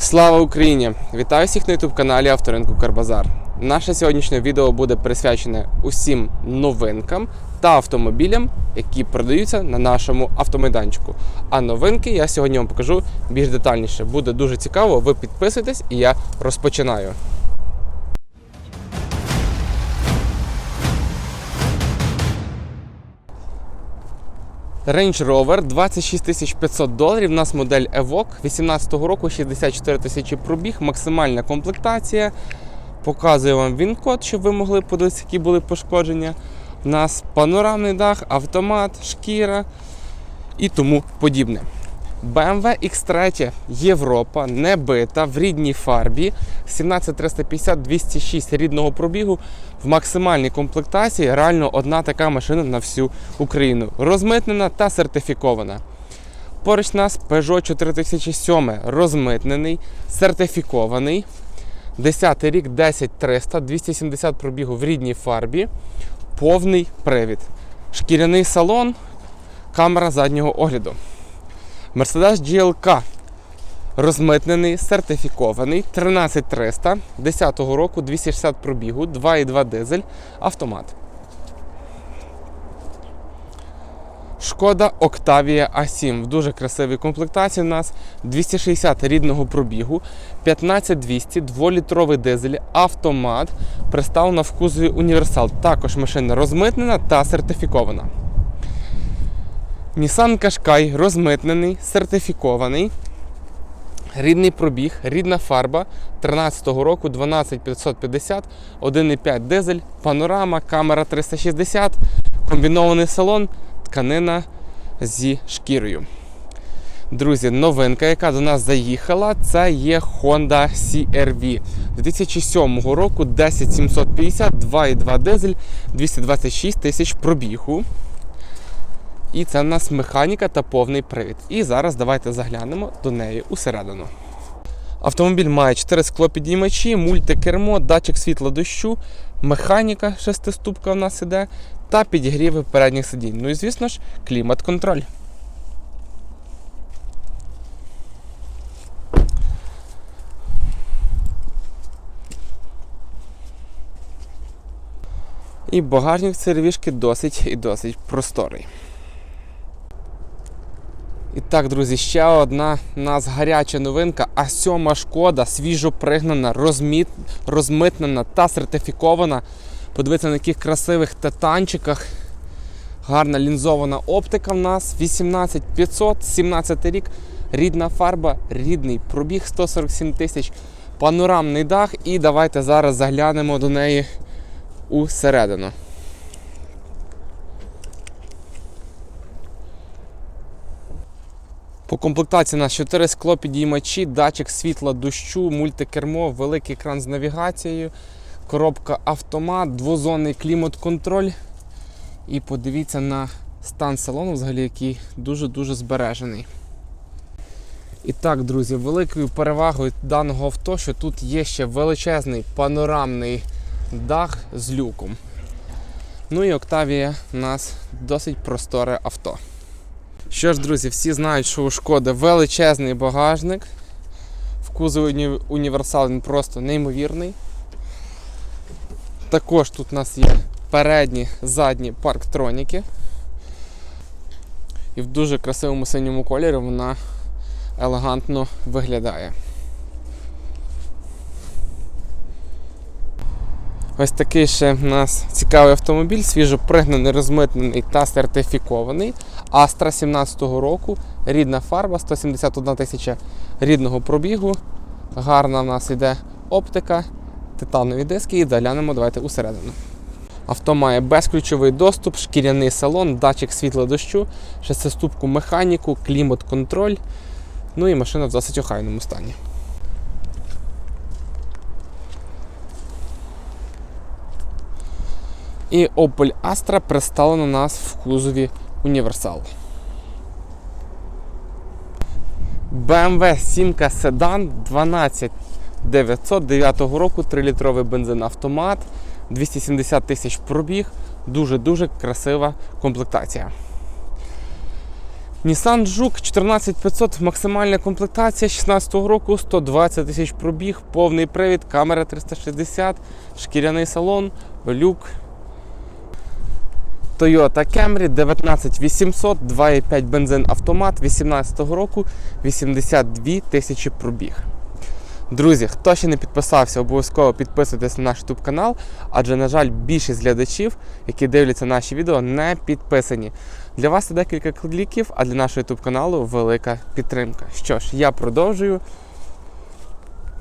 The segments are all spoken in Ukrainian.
Слава Україні! Вітаю всіх на youtube каналі Авторинку Карбазар. Наше сьогоднішнє відео буде присвячене усім новинкам та автомобілям, які продаються на нашому автомайданчику. А новинки я сьогодні вам покажу більш детальніше. Буде дуже цікаво. Ви підписуйтесь і я розпочинаю. Range Rover 26 500 доларів. У нас модель Evoque 18-го року, 64 тисячі пробіг, максимальна комплектація. Показую вам він-код, щоб ви могли подивитися, які були пошкодження. У нас панорамний дах, автомат, шкіра і тому подібне. BMW X3 Європа не бита в рідній фарбі 17350 206 рідного пробігу в максимальній комплектації. Реально одна така машина на всю Україну. Розмитнена та сертифікована. Поруч нас Peugeot 4007 розмитнений, сертифікований. 10 рік 10300, 270 пробігу в рідній фарбі, повний привід. Шкіряний салон, камера заднього огляду. Mercedes GLK розмитнений, сертифікований, 13300, 10 року, 260 пробігу, 2,2 дизель, автомат. Шкода Octavia A7 в дуже красивій комплектації у нас 260 рідного пробігу, 15200, 2-літровий дизель, автомат, представлена в кузові універсал. Також машина розмитнена та сертифікована. Nissan Qashqai розмитнений, сертифікований. Рідний пробіг, рідна фарба 13-го року 12550, 1,5 дизель, панорама, камера 360, комбінований салон, тканина зі шкірою. Друзі, новинка, яка до нас заїхала, це є Honda CR-V 2007 року 10750, 2,2 дизель, 226 тисяч пробігу. І це в нас механіка та повний привід. І зараз давайте заглянемо до неї усередину. Автомобіль має 4 склопідіймачі, мультикермо, датчик світла дощу, механіка шестиступка в нас іде та підігріви передніх сидінь. Ну і звісно ж, клімат-контроль. І багажник сервішки досить і досить просторий. І так, друзі, ще одна у нас гаряча новинка. А сьома шкода, свіжо пригнана, розміт, розмитнена та сертифікована. Подивіться на яких красивих титанчиках. Гарна лінзована оптика в нас. 18500, 17 рік. Рідна фарба, рідний пробіг 147 тисяч, панорамний дах. І давайте зараз заглянемо до неї усередину. По комплектації у нас 4 склопідіймачі, датчик світла дощу, мультикермо, великий екран з навігацією, коробка автомат, двозонний клімат-контроль. І подивіться на стан салону, взагалі, який дуже-дуже збережений. І так, друзі, великою перевагою даного авто, що тут є ще величезний панорамний дах з люком. Ну і Octavia у нас досить просторе авто. Що ж, друзі, всі знають, що у Шкоди величезний багажник. В кузові уні- універсал він просто неймовірний. Також тут у нас є передні, задні парктроніки. І в дуже красивому синьому кольорі вона елегантно виглядає. Ось такий ще в нас цікавий автомобіль, свіжо пригнаний, розмитнений та сертифікований. Астра 17-го року, рідна фарба, 171 тисяча рідного пробігу. Гарна в нас йде оптика, титанові диски і заглянемо давайте усередину. Авто має безключовий доступ, шкіряний салон, датчик світла дощу, шестиступку механіку, клімат-контроль. Ну і машина в досить охайному стані. І Opel Astra представлена у нас в кузові універсал. BMW 7 Sedan 12909 року, 3-літровий бензин автомат, 270 тисяч пробіг, дуже-дуже красива комплектація. Nissan Жук 14500, максимальна комплектація 16 року, 120 тисяч пробіг, повний привід, камера 360, шкіряний салон, люк. Toyota Camry 19800, 2,5 бензин автомат 18 року, 82 тисячі пробіг. Друзі, хто ще не підписався, обов'язково підписуйтесь на наш YouTube канал, адже, на жаль, більшість глядачів, які дивляться наші відео, не підписані. Для вас це декілька кліків, а для нашого YouTube каналу велика підтримка. Що ж, я продовжую.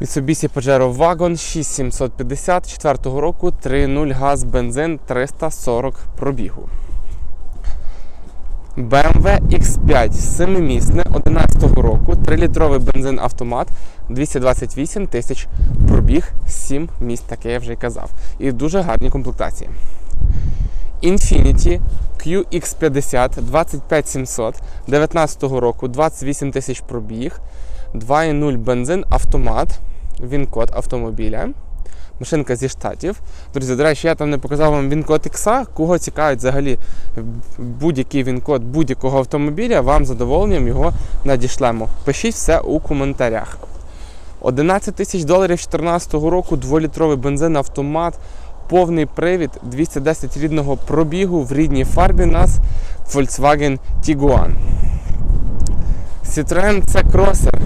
Mitsubishi Pajero Wagon 6750 4 року 3.0 газ бензин 340 пробігу. BMW X5 7-місне 11 року 3-літровий бензин автомат 228 тисяч пробіг 7 місць, так я вже і казав. І дуже гарні комплектації. Infiniti QX50 25700 19 року 28 тисяч пробіг, 2.0 бензин автомат, він-код автомобіля. Машинка зі штатів. Друзі, до речі, я там не показав вам він-код X, кого цікавить взагалі будь-який він-код будь-якого автомобіля, вам задоволенням його надішлемо. Пишіть все у коментарях. 11 тисяч доларів 2014 року, 2-літровий бензин автомат, повний привід, 210 рідного пробігу в рідній фарбі нас Volkswagen Tiguan. Citroen C Crosser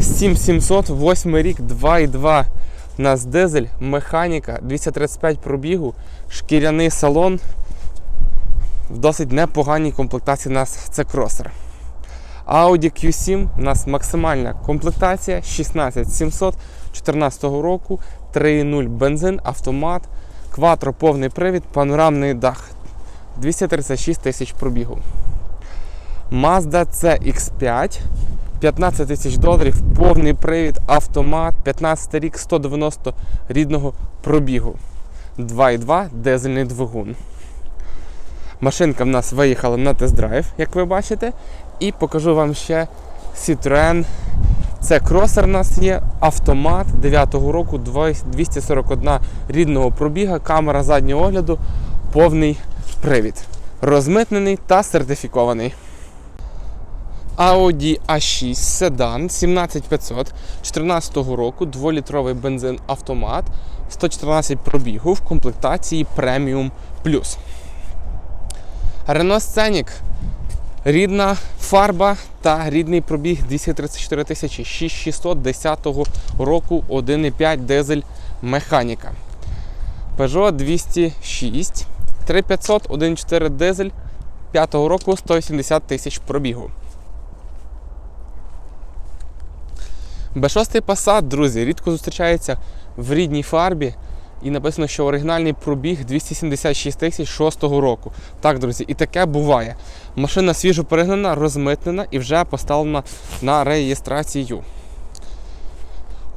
7700, 8 рік, 2,2 у нас дизель, механіка, 235 пробігу, шкіряний салон. В досить непоганій комплектації у нас це кросер. Audi Q7 у нас максимальна комплектація 16700 14 року, 3.0 бензин, автомат, кватро повний привід, панорамний дах. 236 тисяч пробігу. Mazda CX5 15 тисяч доларів, повний привід, автомат, 15 рік, 190 рідного пробігу. 2,2 дизельний двигун. Машинка в нас виїхала на тест-драйв, як ви бачите. І покажу вам ще Citroen. Це кросер у нас є, автомат 9-го року, 241 рідного пробіга, камера заднього огляду, повний привід. Розмитнений та сертифікований. Audi A6 седан 17500 14 року, 2-літровий бензин автомат, 114 пробігу в комплектації Premium Plus. Renault Scenic рідна фарба та рідний пробіг 234 тисячі 6610 року 1,5 дизель механіка. Peugeot 206 3500 1,4 дизель 5 року 180 тисяч пробігу. Б6 Passat, друзі, рідко зустрічається в рідній фарбі. І написано, що оригінальний пробіг 276 тисяч 6 року. Так, друзі, і таке буває. Машина свіжо перегнана, розмитнена і вже поставлена на реєстрацію.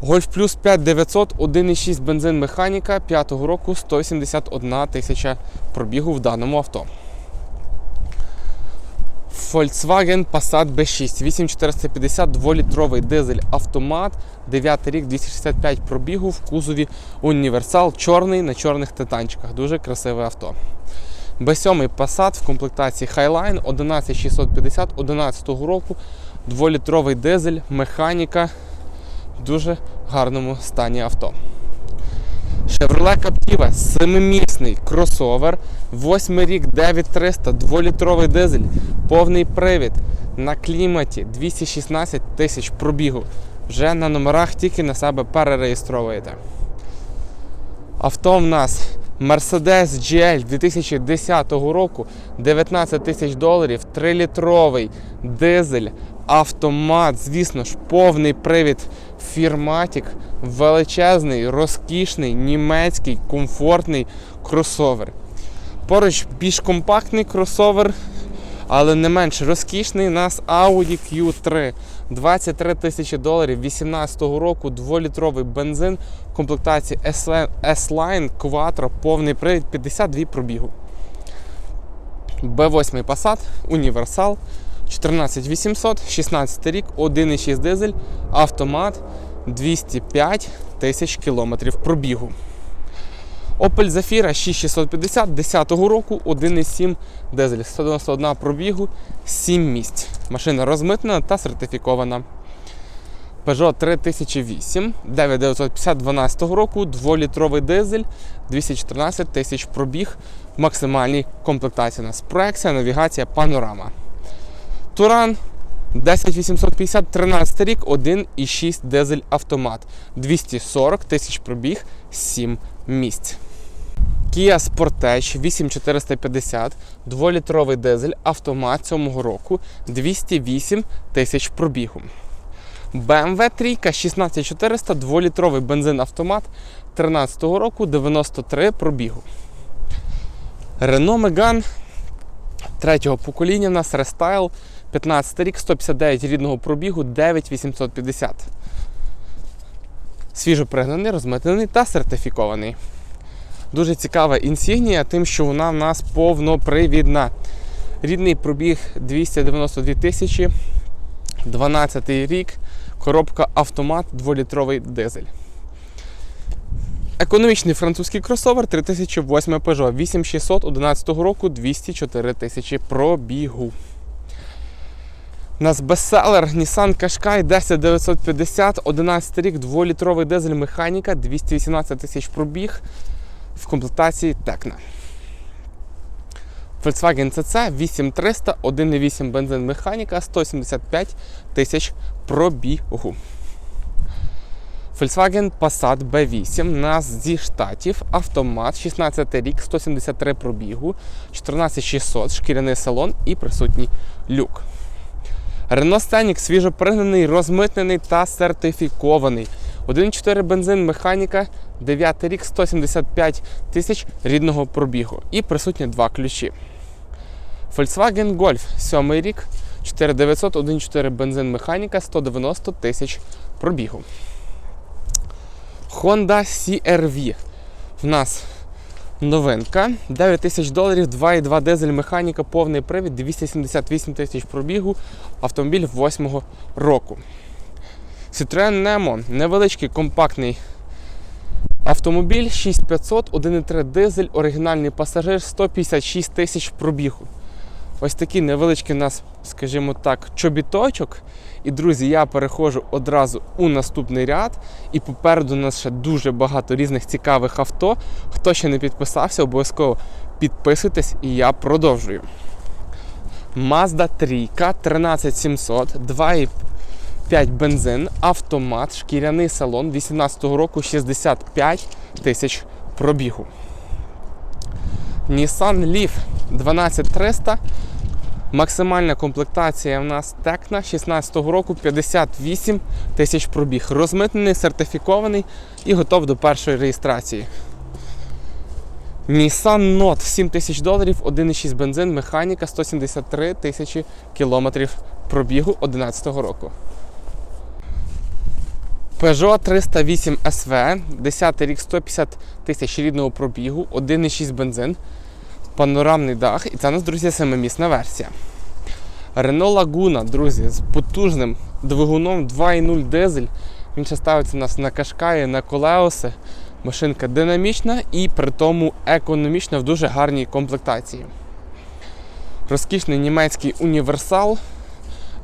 Golf Plus 5900, 1,6 бензин механіка 5 року 171 тисяча пробігу в даному авто. Volkswagen Passat B6 8450 2-літровий дизель автомат, 9 рік, 265 пробігу в кузові універсал, чорний на чорних титанчиках. Дуже красиве авто. B7 Passat в комплектації Highline 11650 11 року, 2-літровий дизель, механіка в дуже гарному стані авто. Chevrolet Captiva 7-місний кросовер, 8 рік 9300, 2-літровий дизель, повний привід на кліматі 216 тисяч пробігу. Вже на номерах тільки на себе перереєстровуєте. Авто в нас Mercedes GL 2010 року 19 тисяч доларів, 3-літровий дизель, автомат, звісно ж, повний привід Firmatic, величезний, розкішний, німецький, комфортний кросовер. Поруч більш компактний кросовер, але не менш розкішний у нас Audi Q3. 23 тисячі доларів 2018 року, 2-літровий бензин в комплектації S-Line Quattro, повний привід, 52 пробігу. B8 Passat, універсал, 14800, 16 рік, 1,6 дизель, автомат, 205 тисяч кілометрів пробігу. Opel Zafira 6650 10 року, 1,7 дизель, 191 пробігу, 7 місць. Машина розмитнена та сертифікована. Peugeot 3008, 9950 12 року, 2-літровий дизель, 214 тисяч пробіг в максимальній комплектації. У нас проекція, навігація, панорама. Туран 10850 13 рік, 1,6 дизель автомат, 240 тисяч пробіг, 7 місць. Kia Sportage 8450, 2-літровий дизель, автомат 7 року, 208 тисяч пробігу. BMW 3 16400, 2-літровий бензин-автомат 13 року, 93 пробігу. Renault Megane третього покоління у нас рестайл 15 рік, 159 рідного пробігу, 9850. Свіжо пригнаний, розмитнений та сертифікований. Дуже цікава інсігнія, тим, що вона в нас повнопривідна. Рідний пробіг 292 тисячі, 12 рік, коробка автомат, 2-літровий дизель. Економічний французький кросовер 3008 Peugeot 8600 11 року 204 тисячі пробігу. У нас бестселер Nissan Qashqai 10950 11 рік, 2-літровий дизель механіка, 218 тисяч пробіг в комплектації Tecna. Volkswagen CC 8300, 1,8 бензин механіка, 175 тисяч пробігу. Volkswagen Passat B8 у нас зі штатів, автомат, 16 рік, 173 пробігу, 14600, шкіряний салон і присутній люк. Renault Scenic свіжопригнаний, розмитнений та сертифікований. 1,4 бензин механіка, 9 рік, 175 тисяч рідного пробігу. І присутні два ключі. Volkswagen Golf, 7 рік, 4900, 1,4 бензин механіка, 190 тисяч пробігу. Honda CR-V. В нас новинка. 9 тисяч доларів, 2,2 дизель механіка, повний привід, 278 тисяч пробігу, автомобіль 8 року. Citroen Nemo невеличкий компактний автомобіль 6500, 1,3 дизель, оригінальний пасажир, 156 тисяч пробігу. Ось такий невеличкий у нас, скажімо так, чобіточок. І, друзі, я переходжу одразу у наступний ряд. І попереду у нас ще дуже багато різних цікавих авто. Хто ще не підписався, обов'язково підписуйтесь і я продовжую. Mazda 3 13700, 2,5 бензин, автомат, шкіряний салон 18 року 65 тисяч пробігу. Nissan Leaf 12300. Максимальна комплектація в нас Tecna 16 року 58 тисяч пробіг. Розмитнений, сертифікований і готов до першої реєстрації. Nissan Note 7 тисяч доларів, 1,6 бензин, механіка 173 тисячі кілометрів пробігу 2011 року. Peugeot 308 SV, 10 рік 150 тисяч рідного пробігу, 1,6 бензин, панорамний дах. І це у нас, друзі, семимісна версія. Renault Laguna, друзі, з потужним двигуном 2,0 дизель. Він ще ставиться у нас на кашкаї, на колеоси. Машинка динамічна і при тому економічна в дуже гарній комплектації. Розкішний німецький універсал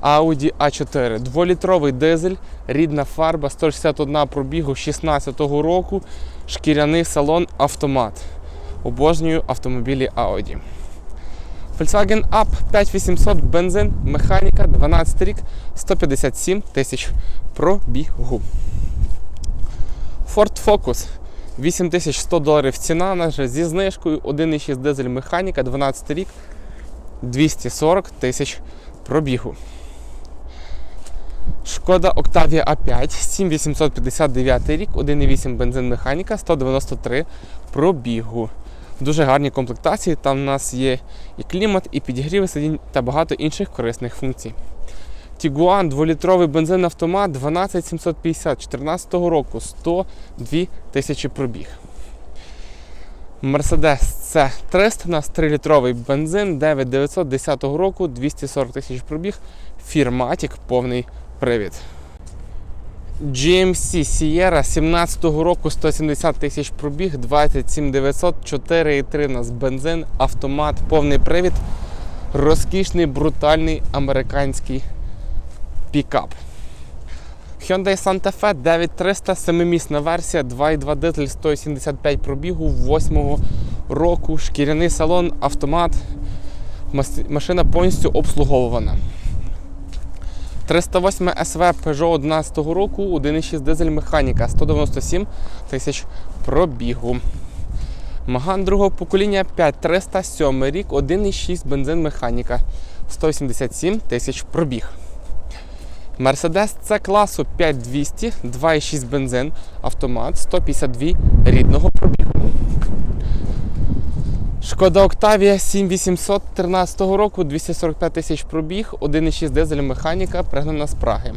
Audi A4, 2-літровий дизель, рідна фарба, 161 пробігу 16-го року, шкіряний салон автомат. Обожнюю автомобілі Audi. Volkswagen Up 5800 бензин, механіка, 12 рік, 157 тисяч пробігу. Ford Focus 8100 доларів ціна наша зі знижкою, 1,6 дизель механіка, 12 рік, 240 тисяч пробігу. Шкода Octavia A5 7859 рік, 1,8 бензин механіка, 193 пробігу. Дуже гарній комплектації. Там у нас є і клімат, і підігріви сидінь та багато інших корисних функцій. Tiguan 2-літровий бензин автомат 12750 14 року 102 тисячі пробіг. Mercedes C300 у нас 3-літровий бензин 9910 року 240 тисяч пробіг. Фірматік повний привід. GMC Sierra 17-го року 170 тисяч пробіг, 27 900, 4,3 у нас бензин, автомат, повний привід. Розкішний, брутальний американський пікап. Hyundai Santa Fe 9300, 7-місна версія, 2,2 дизель, 175 пробігу, 8-го року, шкіряний салон, автомат. Машина повністю обслуговувана. 308 СВ Peugeot 11 року, 1,6 дизель механіка, 197 тисяч пробігу. Маган другого покоління 5300, 7 рік, 1,6 бензин механіка, 187 тисяч пробіг. Мерседес С класу 5200, 2,6 бензин, автомат 152 рідного пробігу. Шкода Октавія 7800 13 року, 245 тисяч пробіг, 1,6 дизель механіка, пригнана з Праги.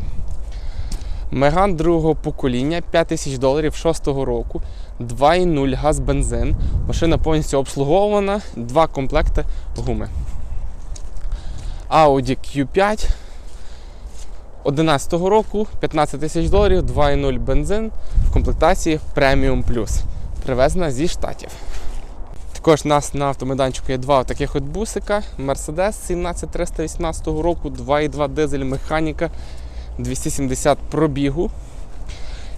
Меган другого покоління 5 тисяч доларів 6 року, 2,0 газ бензин. Машина повністю обслуговувана, два комплекти гуми. Audi Q5 11 року, 15 тисяч доларів, 2,0 бензин в комплектації Premium Plus. Привезена зі штатів. Також у нас на автомайданчику є два таких от бусика. Mercedes 17318 року, 2,2 дизель механіка, 270 пробігу.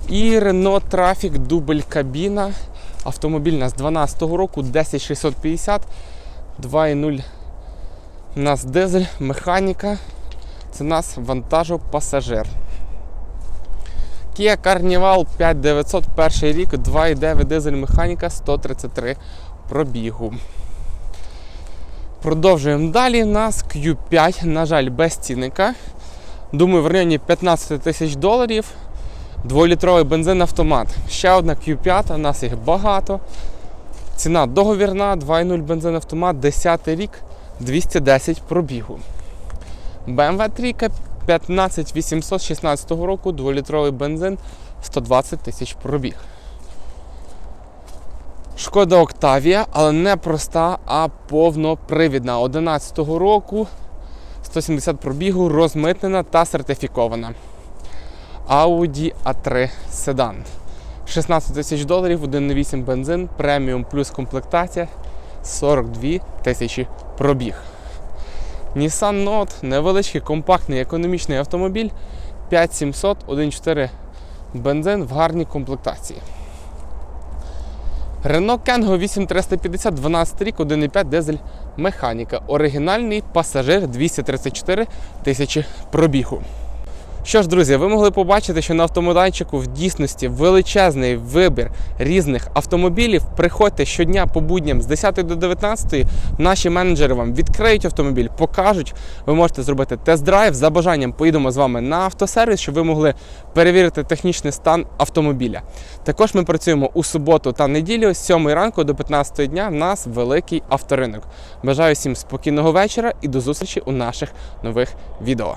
І Renault Trafic дубль кабіна. Автомобіль у нас 12 року, 10650, 2,0 у нас дизель, механіка. Це у нас вантажопасажир. Kia Carnival 5900, перший рік, 2,9 дизель механіка, 133 пробігу. Продовжуємо далі. У нас Q5, на жаль, без цінника. Думаю, в районі 15 тисяч доларів. Дволітровий бензин автомат. Ще одна Q5, у нас їх багато. Ціна договірна, 2,0 бензин автомат, 10 рік, 210 пробігу. BMW 3 15816 року, 2-літровий бензин, 120 тисяч пробіг. Шкода Октавія, але не проста, а повнопривідна. 11 року, 170 пробігу, розмитнена та сертифікована. Audi A3 седан. 16 тисяч доларів, 1,8 бензин, преміум плюс комплектація, 42 тисячі пробіг. Nissan Note невеличкий, компактний, економічний автомобіль 5700, 1,4 бензин в гарній комплектації. Renault Kangoo 8350, 12 рік, 1,5 дизель механіка. Оригінальний пасажир 234 тисячі пробігу. Що ж, друзі, ви могли побачити, що на автомайданчику в дійсності величезний вибір різних автомобілів. Приходьте щодня по будням з 10 до 19. Наші менеджери вам відкриють автомобіль, покажуть. Ви можете зробити тест-драйв. За бажанням поїдемо з вами на автосервіс, щоб ви могли перевірити технічний стан автомобіля. Також ми працюємо у суботу та неділю з 7 ранку до 15 дня. В нас великий авторинок. Бажаю всім спокійного вечора і до зустрічі у наших нових відео.